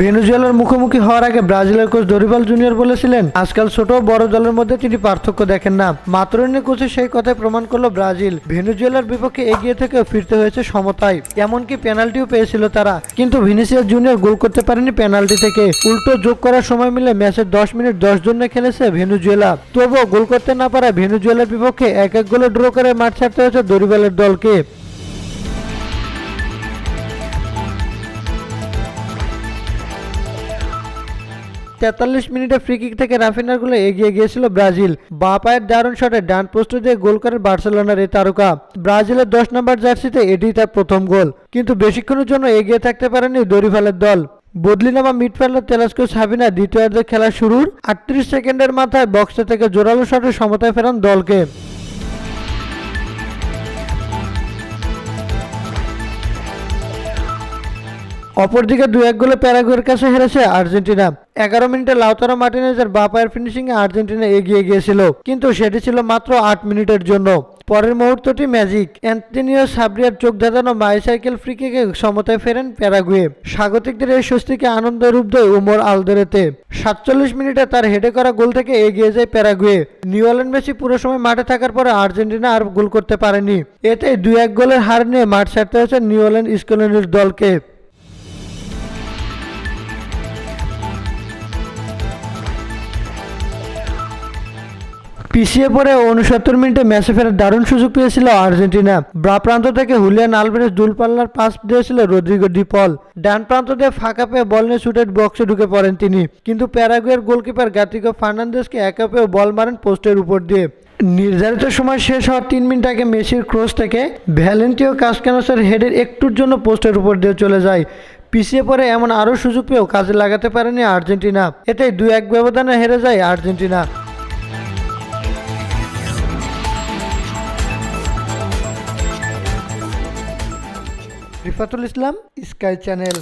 ভেনেজুয়েলার মুখোমুখি হওয়ার আগে ব্রাজিলের কোচ ডরিবাল জুনিয়র বলেছিলেন, আজকাল ছোট বড় দলের মধ্যে তিনি পার্থক্য দেখেন না। মাত্রনি কোচের সেই কথাই প্রমাণ করল ব্রাজিল। ভেনেজুয়েলার বিপক্ষে এগিয়ে থেকেও ফিরতে হয়েছে সমতায়। এমনকি পেনাল্টিও পেয়েছিল তারা। কিন্তু ভিনিসিয়াস জুনিয়র গোল করতে পারেনি পেনাল্টি থেকে। উল্টো যোগ করার সময় মিলে ম্যাচের দশ মিনিট দশ জন্য খেলেছে ভেনেজুয়েলা। তবুও গোল করতে না পারায় ভেনেজুয়েলার বিপক্ষে এক এক গোলে ড্র করে মাঠ ছাড়তে হয়েছে দরিবালের দলকে। তেতাল্লিশ মিনিটে ফ্রিকিক থেকে রাফিনারগুলো এগিয়ে গিয়েছিল ব্রাজিল। বা পায়ের দারুণ শটে ডান পোস্ট দিয়ে গোল করে বার্সেলোনার এই তারকা। ব্রাজিলের দশ নম্বর জার্সিতে এটি তার প্রথম গোল। কিন্তু বেশিক্ষণের জন্য এগিয়ে থাকতে পারেনি দরিফালের দল। বদলি নামা মিডফিল্ডার তেলাস্কো সাবিনা দ্বিতীয়ার্ধে খেলা শুরুর আটত্রিশ সেকেন্ডের মাথায় বক্সে থেকে জোরালো শটে সমতায় ফেরান দলকে। অপরদিকে দু এক গোলে প্যারাগুয়ের কাছে হেরেছে আর্জেন্টিনা। এগারো মিনিটে লাউতারো মার্টিনেজের বা পায়ের ফিনিশিং এ আর্জেন্টিনা এগিয়ে গিয়েছিল, কিন্তু সেটি ছিল মাত্র আট মিনিটের জন্য। পরের মুহূর্তটি ম্যাজিক। অ্যান্টনিও সাবরিয়ার চোখ ধাঁধানো বাইসাইকেল ফ্রিকিকে সমতায় ফেরেন প্যারাগুয়ে। স্বাগতিকদের এই স্বস্তিকে আনন্দ রূপ দেয় উমর আলদরেতে। সাতচল্লিশ মিনিটে তার হেডে করা গোল থেকে এগিয়ে যায় প্যারাগুয়ে। নিউল্যান্ড মেসি পুরো সময় মাঠে থাকার পরে আর্জেন্টিনা আর গোল করতে পারেনি। এতে দুই এক গোলের হার নিয়ে মাঠ ছাড়তে হয়েছে নিউল্যান্ড স্কোলনির দলকে। পিছিয়ে পড়ে উনসত্তর মিনিটে ম্যাচে ফেরার দারুণ সুযোগ পেয়েছিল আর্জেন্টিনা। ব্রা প্রান্ত থেকে হুলিয়ান আলভারেজ দূরপাল্লার পাস দিয়েছিল রদ্রিগো ডিপল ডান প্রান্ত দিয়ে ফাঁকা পেয়ে বল নিয়ে শুটের বক্সে ঢুকে পড়েন তিনি। কিন্তু প্যারাগুয়ের গোলকিপার গাতিকো ফার্নান্দেসকে একা পেয়ে বল মারেন পোস্টের উপর দিয়ে। নির্ধারিত সময় শেষ হওয়ার তিন মিনিট আগে মেসির ক্রস থেকে ভ্যালেন্টিও কাসকানোসের হেডের একটুর জন্য পোস্টের উপর দিয়ে চলে যায়। পিছিয়ে পড়ে এমন আরও সুযোগ পেয়েও কাজে লাগাতে পারেনি আর্জেন্টিনা। এতে দু এক ব্যবধানে হেরে যায় Argentina. Rifatul Islam Sky channel.